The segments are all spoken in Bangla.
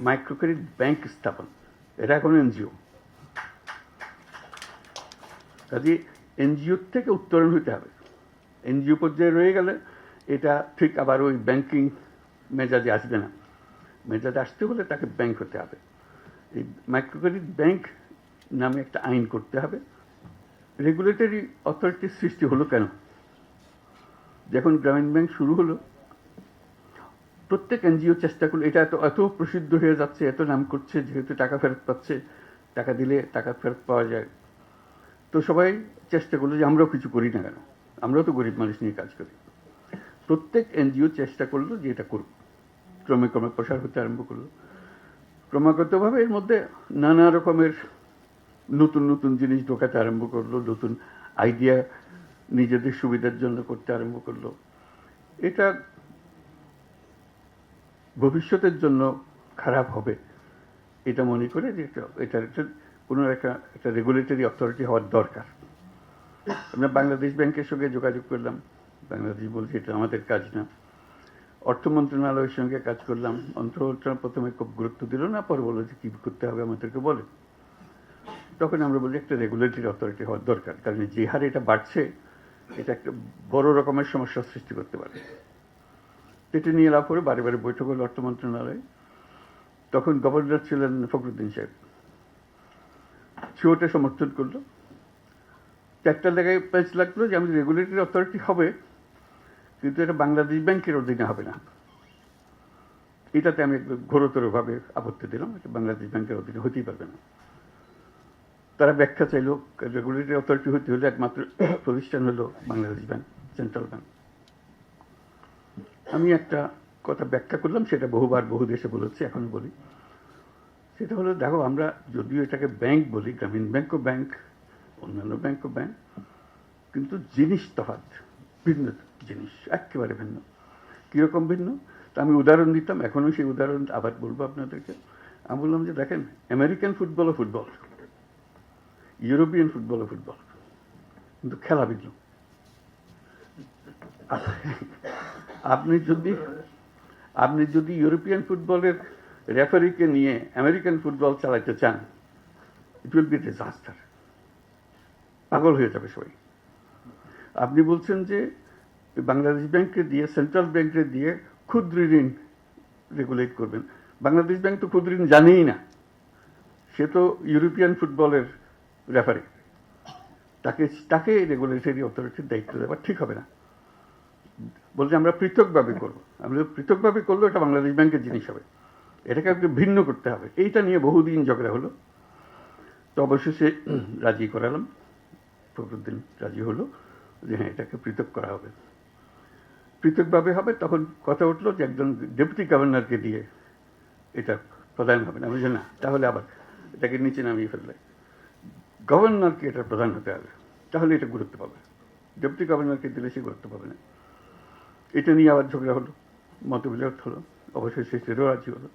মাইক্রো ক্রেডিট ব্যাংক স্থাপন। এটা এখন এনজিও। কাজে এনজিওর থেকে উত্তরণ হতে হবে। এনজিও পর্যায়ে রয়ে গেলে এটা ঠিক আবার ওই ব্যাংকিং মেজাজে আসবে না। মেজাজে আসতে হলে তাকে ব্যাংক হতে হবে। এই মাইক্রো ক্রেডিট ব্যাংক নামে একটা আইন করতে হবে। রেগুলেটরি অথরিটির সৃষ্টি হলো কেন? যখন গ্রামীণ ব্যাংক শুরু হলো প্রত্যেক এনজিও চেষ্টা করল এটা এত এত প্রসিদ্ধ হয়ে যাচ্ছে, এত নাম করছে, যেহেতু টাকা ফেরত পাচ্ছে, টাকা দিলে টাকা ফেরত পাওয়া যায়। তো সবাই চেষ্টা করল যে আমরাও কিছু করি না কেন? আমরাও তো গরিব মানুষ নিয়ে কাজ করি। প্রত্যেক এনজিও চেষ্টা করল যে এটা করুক। ক্রমে ক্রমে প্রসার হতে আরম্ভ করল। ক্রমাগতভাবে এর মধ্যে নানা রকমের নতুন নতুন জিনিস ঢোকাতে আরম্ভ করল, নতুন আইডিয়া নিজেদের সুবিধার জন্য করতে আরম্ভ করল। এটা ভবিষ্যতের জন্য খারাপ হবে। এটা মনে করে যে এটা এটার একটা কোনো একটা একটা রেগুলেটরি অথরিটি হওয়ার দরকার। আমরা বাংলাদেশ ব্যাংকের সঙ্গে যোগাযোগ করলাম। বাংলাদেশ বলছে এটা আমাদের কাজ না। অর্থ মন্ত্রণালয়ের সঙ্গে কাজ করলাম। অর্থ মন্ত্রণালয় প্রথমে খুব গুরুত্ব দিল না, পরে বলল যে কী করতে হবে আমাদেরকে বলে। তখন আমরা বলি একটা রেগুলেটরি অথরিটি হওয়ার দরকার, কারণ যে হারে এটা বাড়ছে, এটা একটা বড় রকমের সমস্যার সৃষ্টি করতে পারে। এটা নিয়ে লাভ করে বারে বারে বৈঠক হলো অর্থ মন্ত্রণালয়ে। তখন গভর্নর ছিলেন ফখরুদ্দিন সাহেব। সিওটা সমর্থন করল। চারটা জায়গায় প্যাচ লাগল যে, আমি রেগুলেটরি অথরিটি হবে, কিন্তু এটা বাংলাদেশ ব্যাংকের অধীনে হবে না। এটাতে আমি ঘোরতরভাবে আপত্তি দিলাম এটা বাংলাদেশ ব্যাংকের অধীনে হতেই পারবে না। তারা ব্যাখ্যা চাইল রেগুলেটরি অথরিটি হতে হলে একমাত্র প্রতিষ্ঠান হলো বাংলাদেশ ব্যাংক সেন্ট্রাল ব্যাংক আমি একটা কথা ব্যাখ্যা করলাম, সেটা বহুবার বহু দেশে বলেছি, এখনও বলি। সেটা হলো, দেখো, আমরা যদিও এটাকে ব্যাংক বলি, গ্রামীণ ব্যাংকও ব্যাংক, অন্যান্য ব্যাংকও ব্যাংক, কিন্তু জিনিস তফাৎ, ভিন্ন জিনিস, একেবারে ভিন্ন। কীরকম ভিন্ন? তা আমি উদাহরণ দিতাম, এখনও সেই উদাহরণ আবার বলব আপনাদেরকে। আমি বললাম যে, দেখেন, আমেরিকান ফুটবল ও ফুটবল, ইউরোপিয়ান ফুটবল ও ফুটবল, কিন্তু খেলা ভিন্ন। আপনি যদি আপনি যদি ইউরোপিয়ান ফুটবলের রেফারিকে নিয়ে আমেরিকান ফুটবল চালাতে চান ইট উইল বি ডিজাস্টার পাগল হয়ে যাবে সবাই। আপনি বলছেন যে বাংলাদেশ ব্যাংকে দিয়ে, সেন্ট্রাল ব্যাংকে দিয়ে ক্ষুদ্র ঋণ রেগুলেট করবেন। বাংলাদেশ ব্যাংক তো ক্ষুদ্র ঋণ জানেই না। সে তো ইউরোপিয়ান ফুটবলের রেফারি। তাকে তাকে রেগুলেটরি অথরিটির দায়িত্ব দেওয়া ঠিক হবে না। বলছে আমরা পৃথকভাবে করব। আমরা পৃথকভাবে করলে এটা বাংলাদেশ ব্যাংকের জিনিস হবে। এটাকে একটু ভিন্ন করতে হবে। এইটা নিয়ে বহুদিন ঝগড়া হলো। তো অবশেষে রাজি করালাম। ফখরুদ্দিন রাজি হলো যে হ্যাঁ এটাকে পৃথক করা হবে। পৃথকভাবে হবে তখন কথা উঠল যে একজন ডেপুটি গভর্নরকে দিয়ে এটা প্রধান হবে না। বলছি, না তাহলে আবার এটাকে নিচে নামিয়ে ফেললে। গভর্নরকে এটা প্রধান হতে হবে। তাহলে এটা গুরুত্ব পাবে। ডেপুটি গভর্নরকে দিলে সে গুরুত্ব পাবে না। এটা নিয়ে আবার ঝগড়া হলো। মতবিরোধ হলো। অবশেষে সেটাও রাজি হলো।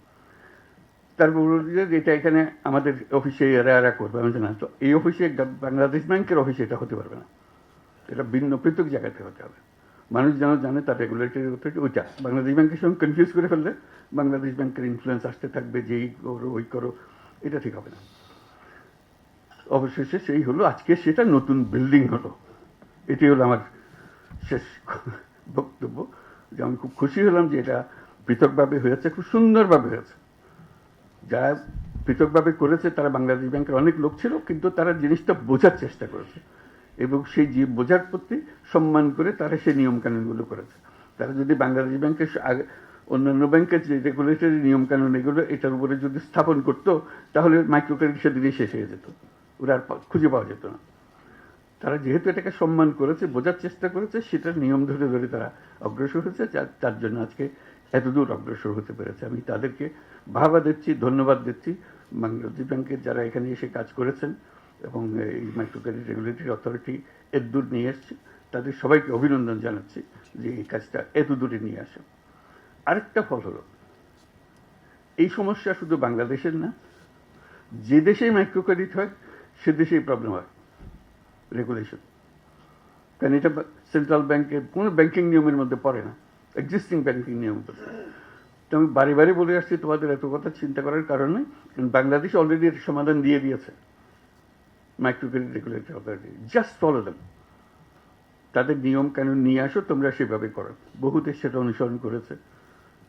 তারপর যে এটা এখানে আমাদের অফিসে এরা এরা করবে। আমি না তো এই অফিসে বাংলাদেশ ব্যাংকের অফিসে এটা হতে পারবে না। এটা ভিন্ন পৃথক জায়গাতে হতে হবে। মানুষ যেন জানে তার রেগুলেটরি অথরিটি ওইটা বাংলাদেশ ব্যাংকের সঙ্গে কনফিউজ করে ফেললে বাংলাদেশ ব্যাংকের ইনফ্লুয়েন্স আসতে থাকবে, যেই করো, ওই করো, এটা ঠিক হবে না। অবশেষে সেই হলো। আজকে সেটা নতুন বিল্ডিং হলো। এটি হলো আমার শেষ বক্তব্য যে আমি খুব খুশি হলাম যে এটা পৃথকভাবে হয়েছে, খুব সুন্দরভাবে হয়েছে। যারা পৃথকভাবে করেছে, তারা বাংলাদেশ ব্যাংকের অনেক লোক ছিল, কিন্তু তারা জিনিসটা বোঝার চেষ্টা করেছে। এবং সেই যে বোঝার প্রতি সম্মান করে তারা সেই নিয়মকানুনগুলো করেছে। তারা যদি বাংলাদেশ ব্যাংকের আগে অন্যান্য ব্যাংকের যে রেগুলেটরি নিয়মকানুন এগুলো এটার উপরে যদি স্থাপন করতো, তাহলে মাইক্রো ক্রেডিট সেদিনই শেষ হয়ে যেত। ওরা আর খুঁজে পাওয়া যেত না। তারা যেহেতু এটাকে সম্মান করেছে, বোঝার চেষ্টা করেছে, সেটার নিয়ম ধরে ধরে তারা অগ্রসর হয়েছে তার জন্য আজকে এতদূর অগ্রসর হতে পেরেছে। আমি তাদেরকে বাহবা দিচ্ছি, ধন্যবাদ দিচ্ছি। বাংলাদেশ ব্যাংকের যারা এখানে এসে কাজ করেছেন এবং এই মাইক্রো ক্রেডিট রেগুলেটরি অথরিটি এতদূর নিয়ে এসছে, তাদের সবাইকে অভিনন্দন জানাচ্ছি যে এই কাজটা এতদূরে নিয়ে আসে। আরেকটা ফল হলো, এই সমস্যা শুধু বাংলাদেশের না, যে দেশেই মাইক্রো ক্রেডিট হয়, সে দেশেই প্রবলেম হয়। রেগুলেশন কারণ এটা সেন্ট্রাল ব্যাংকের কোনো ব্যাংকিং নিয়মের মধ্যে পড়ে না। এক্সিস্টিং ব্যাংকিং নিয়ম তো। আমি বারে বারে বলে আসছি, তোমাদের এত কথা চিন্তা করার কারণে বাংলাদেশ অলরেডি এর সমাধান দিয়ে দিয়েছে। Micro credit regulatory authority just follow them তাদের নিয়ম কানুন নিয়ে আসো, তোমরা সেভাবে করো। বহু দেশ সেটা অনুসরণ করেছে।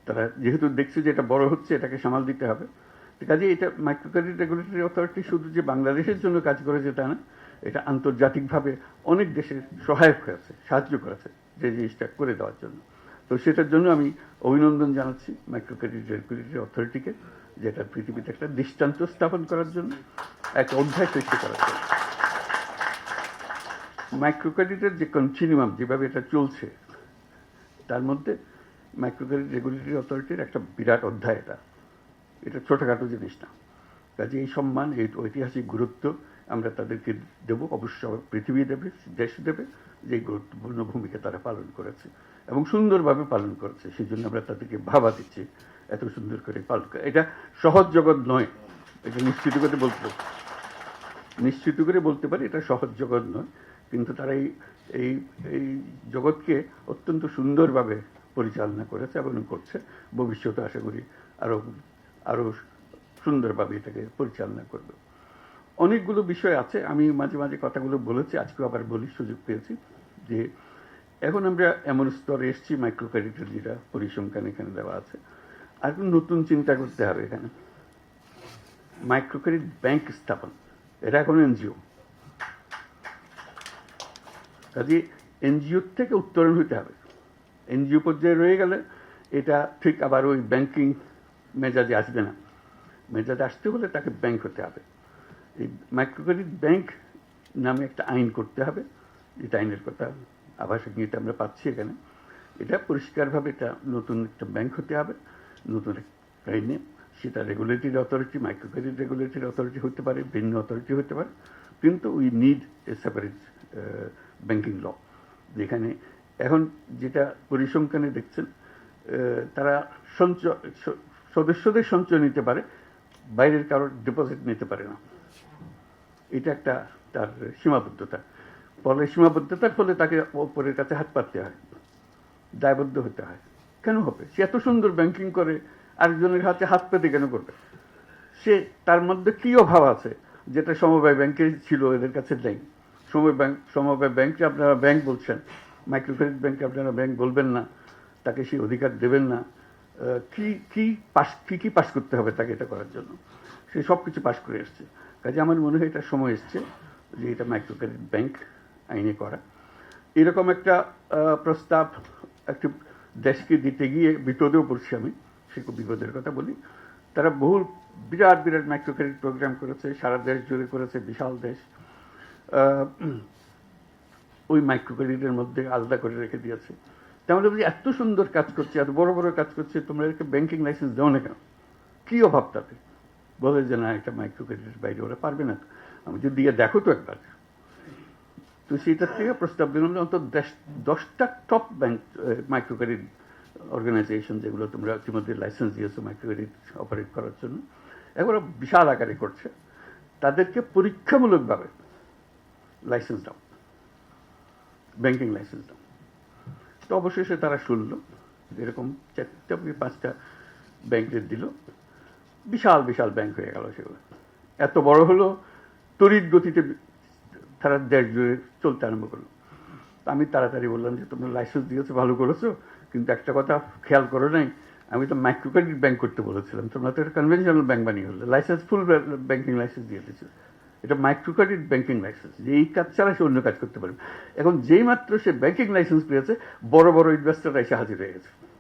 তারা যেহেতু দেখছে যে এটা বড় হচ্ছে, এটাকে সামাল দিতে হবে। কাজে এটা মাইক্রো ক্রেডিট রেগুলেটরি অথরিটি শুধু যে বাংলাদেশের জন্য কাজ করেছে তা না এটা আন্তর্জাতিকভাবে অনেক দেশের সহায়ক হয়েছে, সাহায্য করেছে যে জিনিসটা করে দেওয়ার জন্য। তো সেটার জন্য আমি অভিনন্দন জানাচ্ছি মাইক্রো ক্রেডিট রেগুলেটরি অথরিটিকে যেটা পৃথিবীতে একটা দৃষ্টান্ত স্থাপন করার জন্য একটা অধ্যায় সৃষ্টি করার জন্য। মাইক্রো ক্রেডিটের যে কন্টিনিউয়াম যেভাবে এটা চলছে, তার মধ্যে মাইক্রো ক্রেডিট রেগুলেটরি অথরিটির একটা বিরাট অধ্যায় এটা। এটা ছোটোখাটো জিনিস না। কাজে এই সম্মান, এই ঐতিহাসিক গুরুত্ব আমরা তাদেরকে দেব অবশ্য পৃথিবী দেবে, দেশ দেবে, যে গুরুত্বপূর্ণ ভূমিকা তারা পালন করেছে এবং সুন্দরভাবে পালন করেছে। সেই জন্য আমরা তাদেরকে ভাবা দিচ্ছি এত সুন্দর করে পালন করে এটা সহজ জগৎ নয়, এটা নিশ্চিত করে বলতে, নিশ্চিত করে বলতে পারি, এটা সহজ জগৎ নয়, কিন্তু তারা এই এই এই জগৎকে অত্যন্ত সুন্দরভাবে পরিচালনা করেছে এবং করছে। ভবিষ্যতে আশা করি আরও আরও সুন্দরভাবে এটাকে পরিচালনা করবে। অনেকগুলো বিষয় আছে। আমি মাঝে মাঝে কথাগুলো বলেছি, আজকেও আবার বলি, সুযোগ পেয়েছি যে এখন আমরা এমন স্তরে এসেছি মাইক্রো ক্রেডিটের যেটা পরিসংখ্যান এখানে দেওয়া আছে। আর একটু নতুন চিন্তা করতে হবে এখানে। মাইক্রো ক্রেডিট ব্যাংক স্থাপন, এটা এখন এনজিও। কাজে এনজিওর থেকে উত্তরণ হতে হবে। এনজিও পর্যায়ে রয়ে গেলে এটা ঠিক আবার ওই ব্যাংকিং মেজাজে আসবে না। মেজাজে আসতে হলে তাকে ব্যাংক হতে হবে। এই মাইক্রো ক্রেডিট ব্যাংক নামে একটা আইন করতে হবে, যেটা আইনের কথা আবাসিক নীতি আমরা পাচ্ছি এখানে। এটা পরিষ্কারভাবে এটা নতুন একটা ব্যাংক হতে হবে, নতুন একটা আইনে। সেটা regulatory authority micro credit regulatory authority হতে পারে, ভিন্ন অথরিটি হতে পারে, কিন্তু we need a separate banking law যেখানে এখন যেটা পরিসংখ্যানে দেখছেন তারা সঞ্চয় সদস্যদের সঞ্চয় নিতে পারে বাইরের কারোর ডিপোজিট নিতে পারে না। এটা একটা তার সীমাবদ্ধতা। ফলে সীমাবদ্ধতার ফলে তাকে ওপরের কাছে হাত পাততে হয়, দায়বদ্ধ হতে হয়। কেন হবে? সে এত সুন্দর ব্যাংকিং করে, আরেকজনের হাতে হাত পেতে কেন করবে? সে তার মধ্যে কি অভাব আছে? যেটা সমবায় ব্যাংকে ছিল, এদের কাছে নেই। সময় ব্যাংক সমবায় ব্যাংকে আপনারা ব্যাংক বলছেন। মাইক্রো ক্রেডিট ব্যাংকে আপনারা ব্যাংক বলবেন না। তাকে সেই অধিকার দেবেন না। কি কি পাস, কি কি পাস করতে হবে তাকে এটা করার জন্য? সে সব কিছু পাস করে এসছে। কাজে আমার মনে হয় এটা সময় এসছে যে এটা মাইক্রো ক্রেডিট ব্যাংক আইনে করা। এরকম একটা প্রস্তাব একটি দেশকে দিতে গিয়ে বিপদেও পড়ছি আমি, সে খুব বিপদের কথা বলি। তারা বহু বিরাট বিরাট মাইক্রো ক্রেডিট প্রোগ্রাম করেছে, সারা দেশ জুড়ে করেছে, বিশাল দেশ। ওই মাইক্রো ক্রেডিটের মধ্যে আলাদা করে রেখে দিয়েছে। তাহলে বলছি এত সুন্দর কাজ করছে, এত বড় বড় কাজ করছে, তোমরা এদেরকে ব্যাংকিং লাইসেন্স দাও না কেন? কী অভাব তাতে? বলে যে, না, এটা মাইক্রো ক্রেডিটের বাইরে, ওরা পারবে না। আমি যদি দিয়ে দেখো তো একবার। তো সেটার থেকে প্রস্তাব দিলাম অন্তত দশ- দশটা top bank micro credit organisation যেগুলো তোমরা ইতিমধ্যে লাইসেন্স দিয়েছ মাইক্রো ক্রেডিট অপারেট করার জন্য, এগুলো বিশাল আকারে করছে। তাদেরকে পরীক্ষামূলকভাবে লাইসেন্স দাও। ব্যাংকিং লাইসেন্স দাও। তো অবশেষে তারা শুনলো এরকম চারটা কি পাঁচটা ব্যাংকের দিল। বিশাল বিশাল ব্যাংক হয়ে গেল সেগুলো। এত বড় হলো, তড়িৎ গতিতে তারা দেশ জুড়ে চলতে আরম্ভ করল। আমি তাড়াতাড়ি বললাম যে, তোমরা লাইসেন্স দিয়েছ, ভালো করেছ, কিন্তু একটা কথা খেয়াল করো নাই, আমি তো মাইক্রো ক্রেডিট ব্যাংক করতে বলেছিলাম। তোমরা তো এটা কনভেনশনাল ব্যাংক বানিয়ে হলো লাইসেন্স ফুল ব্যাংকিং লাইসেন্স দিয়ে দিয়েছ। এটা মাইক্রো ক্রেডিট ব্যাংকিং লাইসেন্স যে এই কাজ ছাড়া সে অন্য কাজ করতে পারবে। এখন যেই মাত্র সে ব্যাংকিং লাইসেন্স পেয়েছে, বড় বড় ইনভেস্টাররা এসে হাজির হয়ে গেছে।